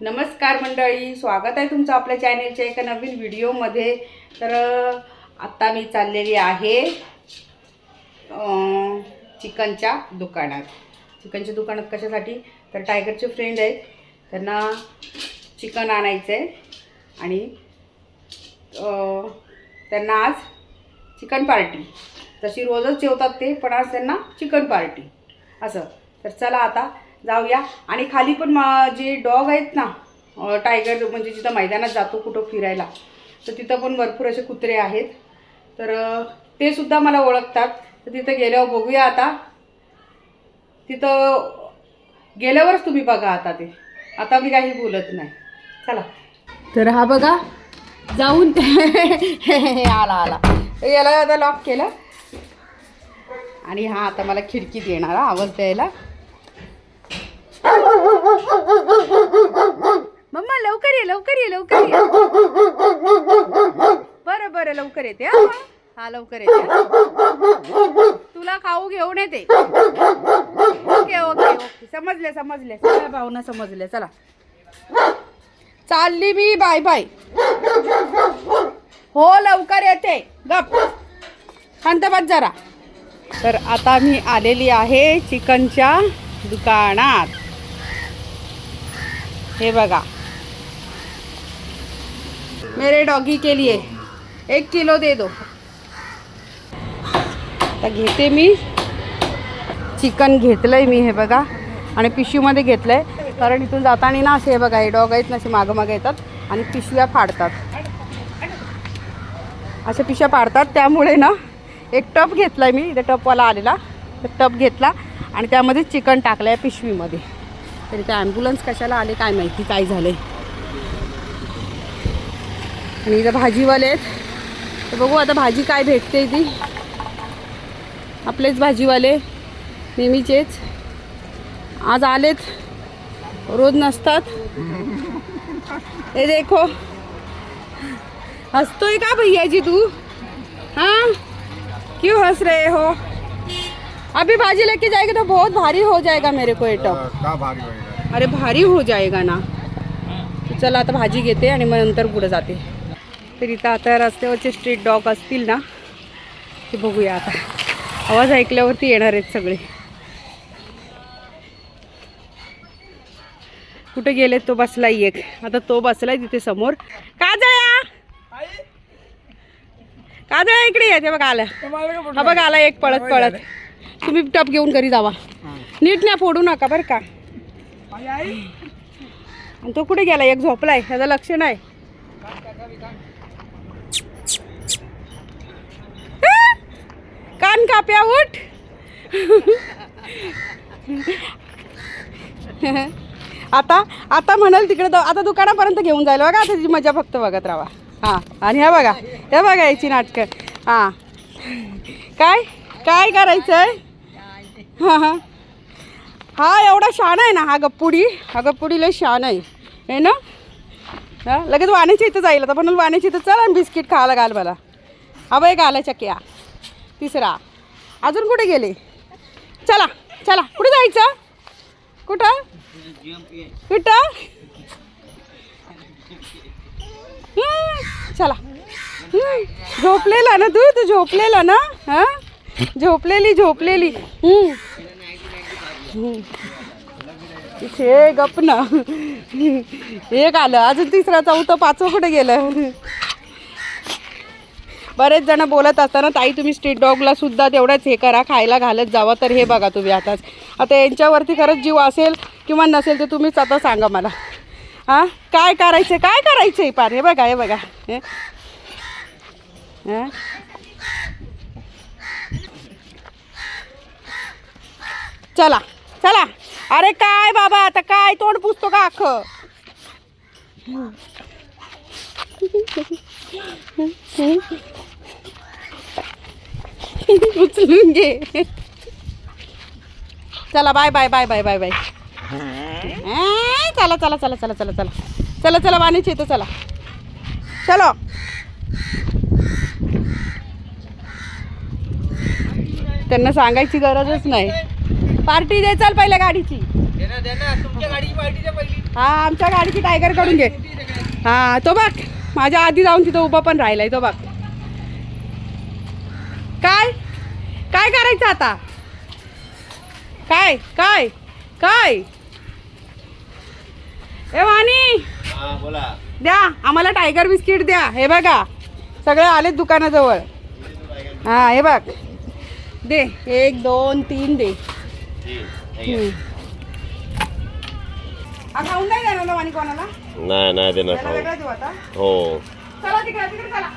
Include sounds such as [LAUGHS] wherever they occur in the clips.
नमस्कार मंडळी स्वागत आहे तुमचं आपल्या चॅनेलच्या एका नवीन व्हिडिओमध्ये. तर आत्ता मी चाललेली आहे चिकनच्या दुकानात. चिकनच्या दुकानात कशासाठी? तर टायगरचे फ्रेंड आहेत. त्यांना चिकन आणायचं आहे आणि त्यांना आज चिकन पार्टी. तशी रोजच जेवतात ते पण आज त्यांना चिकन पार्टी. असं. तर चला आता जाऊया. आणि खाली पण मा जे डॉग आहेत ना टायगर म्हणजे जिथं मैदानात जातो कुठं फिरायला तर तिथं पण भरपूर असे कुत्रे आहेत. तर ते सुद्धा मला ओळखतात. तर तिथं गेल्यावर बघूया आता. तिथं गेल्यावरच तुम्ही बघा आता ते. आता मी काही बोलत नाही. चला. तर हा बघा जाऊन [LAUGHS] आला आला. तर याला आता लॉक केलं. आणि हा आता मला खिडकीत येणार आवाज द्यायला. मम्मा लवकर ये लवकर ये लवकर ये. बरं बरं लवकर येते हा हा. लवकर येते तुला खाऊ घेऊन येते. Okay okay okay. समजले समजले. चला भावना समजले चला. चालली मी. Bye bye. हो लवकर येते. गप. बस जरा. तर आता मी आलेली आहे चिकनच्या दुकानात. हे बघा. मेरे डॉगी के लिए एक किलो दे दो. तर घेते मी. चिकन घेतलंय मी हे बघा. आणि पिशवीमध्ये घेतलंय. कारण इथून जाताना ना असे हे बघा हे डॉग आहेत ना असे मागं मागं येतात आणि पिशव्या फाडतात. अशा पिशव्या पाडतात त्यामुळे ना एक टप घेतला मी. इथे टपवाला आलेला. तर टप घेतला आणि त्यामध्ये चिकन टाकलं आहे पिशवीमध्ये. तरी काय ॲम्ब्युलन्स कशाला आले काय माहिती काय झाले आणि इथं भाजीवाले आहेत. तर बघू आता भाजी काय भेटते ती. आपलेच भाजीवाले नेहमीचेच आज आलेत. रोज नसतात. हे देखो. हसतोय का भैया जी तू? हां? क्यों हस रहे हो? अभी भाजी लेके जाएगा तो बहुत भारी हो जाएगा मेरे को ये टप का भारी होईल अरे भारी हो जाएगा ना। तर चला आता भाजी घेते आणि मग नंतर पुढे जाते। तर इथं आता रस्त्यावरचे स्ट्रीट डॉग असतील ना ते बघूया आता. आवाज ऐकल्यावरती येणार आहेत सगळे. कुठे गेले तो बसलाय एक. आता तो बसलाय तिथे समोर. का जाया का जाया इकडे येते बघा आला. हा बघा आला एक पळत पळत. तुम्ही टप घेऊन घरी जावा. नीट नाही फोडू नका बरं का. आणि तो कुठे गेला? एक झोपलाय त्याचं लक्ष नाही. कान काप्या उठ. आता आता म्हणाल तिकडे आता दुकानापर्यंत घेऊन जायला बघा आता तिची मजा फक्त बघत राहा. हां आणि ह्या बघा ह्या बघा याची नाटकं. हां. काय? काय करायचं आहे हां हां. हा एवढा शान आहे ना हा गप्पुडी. हा गप्पुडी लय शान आहे. आहे ना? हा लगेच वाण्याच्या इथं जाईल. आता पण वाण्याच्या इथं चल आणि बिस्किट खायला घाल मला. हा बाई घाला चक्या. तिसरा. अजून कुठे गेले? चला चला. कुठे जायचं? कुठं? कुठं चला. झोपलेला ना तू? तू झोपलेला ना? हा? झोपलेली झोपलेली. हे गप ना. एक आलं अजून तिसरा चौथं पाचवं कुठे गेलं? बरेच जण बोलत असताना ताई तुम्ही स्ट्रीट डॉगला सुद्धा तेवढंच हे करा खायला घालत जावा तर हे बघा तुम्ही आताच. आता यांच्यावरती खरंच जीव असेल किंवा नसेल तर तुम्हीच आता सांगा मला. हां? काय करायचं काय करायचं आहे पार हे बघा हे बघा. हे हं? चला चला. अरे काय बाबा आता काय तोंड पुसतो का अख्खं? उचलून घे. चला bye bye bye bye bye bye. चला चला चला चला चला चला. चला चला वाणीच येतं चला. चलो. त्यांना सांगायची गरजच नाही. पार्टी दे चाल पहिल्या गाडीची. हा आमच्या गाडीची टायगरकडून घे. हा तो बघ माझ्या आधी जाऊन तिथं उभा पण राहिलाय तो बघ. काय? काय करायचं आता? काय काय काय? ए वाणी. हा बोला. द्या आम्हाला टायगर बिस्किट द्या. हे बघा सगळे आलेत दुकानाजवळ. हा हे बघ. दे एक दोन तीन दे. खाऊन नाही देणार ना वाणी कोणाला? नाही नाही देणार त्याला खाऊ वेगळा देऊ आता. हो. चला तिकडे तिकडे चला.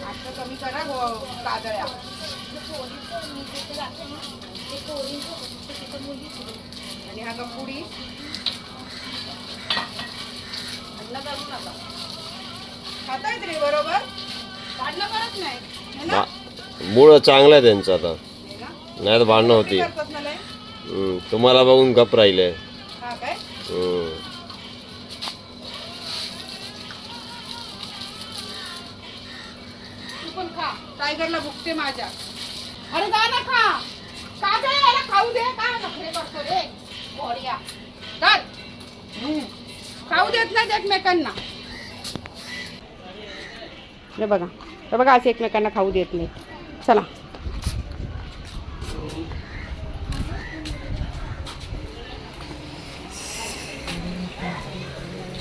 नाटकं कमी करा गो- काजळ्या. आणि हा गपुडी खाता येत रे बरोबर? काढणं करत नाही. है ना? बा- मूळ चांगलं आहे त्यांचं आता. नाही तर भांडणं होती. हम्म, तुम्हाला बघून गप राहिले. हम्म. तू पण खा. टायगरला भुकते माझ्या. अरे जा ना खा. का याला खाऊ दे. का नखरे करतो रे? चल. हम्म. खाऊ देत नाही एकमेकांना. हे बघा. हे बघा असं एकमेकांना खाऊ देत नाही चला.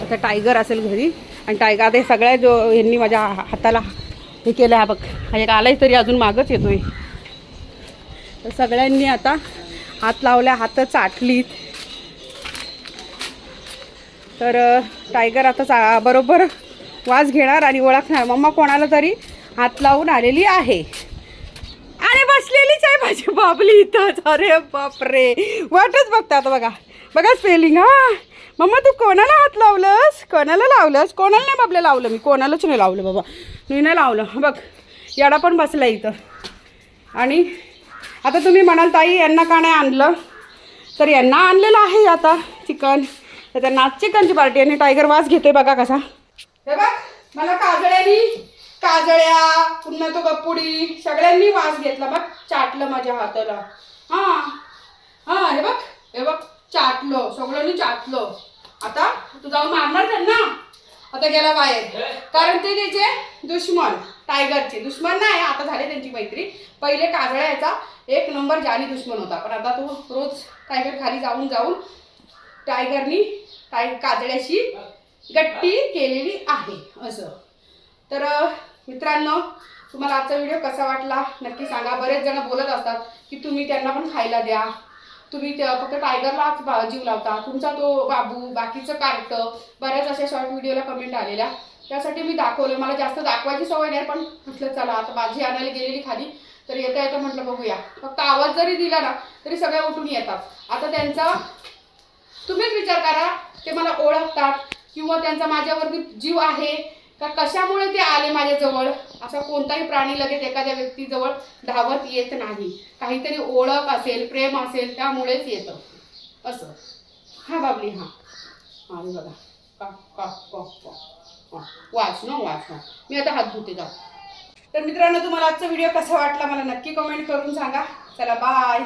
आता टायगर असेल घरी. आणि टायगर आता हे सगळ्या जो यांनी माझ्या हा- हाताला हे केलं हा बघ. हा एक आलाय तरी अजून मागच येतोय. तर सगळ्यांनी आता हात लावल्या हात चाटलीत. तर टायगर आता चा बरोबर वास घेणार आणि ओळखणार. मम्मा कोणाला तरी हात लावून आलेली आहे. माझी बाबली इथंच. अरे बापरे. वाटच बघता आता बघा. बघा स्पेलिंग हा. मम्मा तू कोणाला हात लावलंस? कोणाला लावलंस? कोणाला नाही बाबले लावलं मी. कोणालाच नाही लावलं बाबा. मी नाही लावलं. बघ याडा पण बसला इथं. आणि आता तुम्ही म्हणाल ताई यांना का नाही आणलं? तर यांना आणलेलं आहे आता चिकन. तर त्यांना आज चिकनची पार्टी आणि टायगर वास घेतोय बघा कसा. हे बघ मला काजळ्यानी काजळ्या पुन्हा तो गप्पुडी सगळ्यांनी वास घेतला बघ चाटलं माझ्या हाताला. हां हां हे बघ हे बघ चाटलं सगळ्यांनी चाटलं. आता तू जाऊन मारणार त्यांना आता गेला बाहेर. कारण ते त्याचे दुश्मन टायगरचे दुश्मन नाही आता झाले त्यांची मैत्री. पहिले काजळ्याचा एक नंबर जानी दुश्मन होता. पण आता तो रोज टायगर खाली जाऊन जाऊन टायगरनी टाय काजळ्याशी गट्टी केलेली आहे असं. तर मित्रांनो तुम्हाला आजचा व्हिडिओ कसा वाटला? नक्की सांगा. बरेच जण बोलत असतात की तुम्ही त्यांना पण खायला द्या. तुम्ही त्या फक्त टायगरलाच बा- जीव लावता. तुमचा तो बाबू बाकीचं कार्ट बऱ्याच अशा शॉर्ट व्हिडिओला कमेंट आलेल्या. त्यासाठी मी दाखवलं. मला जास्त दाखवायची सवय नाही पण म्हटलं चला आता माझी आणायला गेलेली खाली तर येता येतं म्हटलं बघूया. फक्त आवाज जरी दिला ना तरी सगळे उठून येतात. आता त्यांचा तुम्हीच विचार करा. ते मला ओळखतात किंवा त्यांचा माझ्यावरती जीव आहे का कशामुळे ते आले माझ्याजवळ? असा कोणताही प्राणी लगेच एखाद्या व्यक्तीजवळ धावत येत नाही. काहीतरी ओळख असेल प्रेम असेल त्यामुळेच येतं. असं. हा बाबली हा. हां बघा. का का का वाच ना वाच ना. मी आता हात धुते जाऊ तर मित्रांनो तुम्हाला आजचा व्हिडिओ कसा वाटला मला नक्की कमेंट करून सांगा. चला बाय